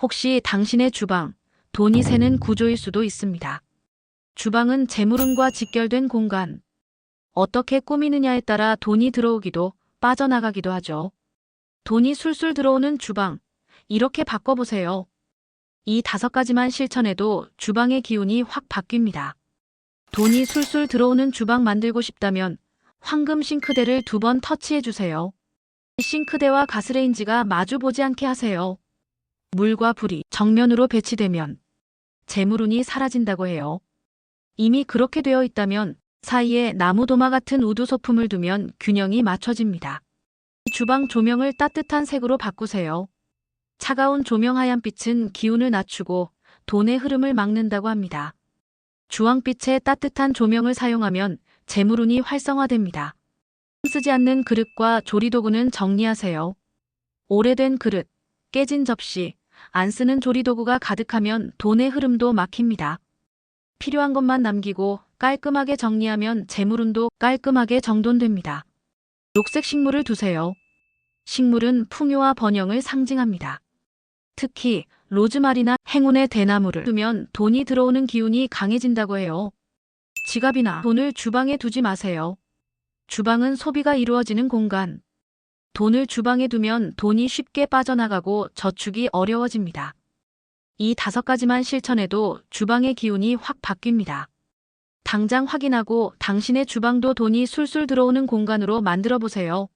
혹시 당신의 주방, 돈이 새는 구조일 수도 있습니다. 주방은 재물운과 직결된 공간. 어떻게 꾸미느냐에 따라 돈이 들어오기도 빠져나가기도 하죠. 돈이 술술 들어오는 주방. 이렇게 바꿔보세요. 이 다섯 가지만 실천해도 주방의 기운이 확 바뀝니다. 돈이 술술 들어오는 주방 만들고 싶다면 황금 싱크대를 두 번 터치해 주세요. 싱크대와 가스레인지가 마주 보지 않게 하세요. 물과 불이 정면으로 배치되면 재물운이 사라진다고 해요. 이미 그렇게 되어 있다면 사이에 나무 도마 같은 우두 소품을 두면 균형이 맞춰집니다. 주방 조명을 따뜻한 색으로 바꾸세요. 차가운 조명 하얀 빛은 기운을 낮추고 돈의 흐름을 막는다고 합니다. 주황빛의 따뜻한 조명을 사용하면 재물운이 활성화됩니다. 쓰지 않는 그릇과 조리도구는 정리하세요. 오래된 그릇, 깨진 접시, 안 쓰는 조리도구가 가득하면 돈의 흐름도 막힙니다. 필요한 것만 남기고 깔끔하게 정리하면 재물운도 깔끔하게 정돈됩니다. 녹색 식물을 두세요. 식물은 풍요와 번영을 상징합니다. 특히 로즈마리나 행운의 대나무를 두면 돈이 들어오는 기운이 강해진다고 해요. 지갑이나 돈을 주방에 두지 마세요. 주방은 소비가 이루어지는 공간. 돈을 주방에 두면 돈이 쉽게 빠져나가고 저축이 어려워집니다. 이 다섯 가지만 실천해도 주방의 기운이 확 바뀝니다. 당장 확인하고 당신의 주방도 돈이 술술 들어오는 공간으로 만들어 보세요.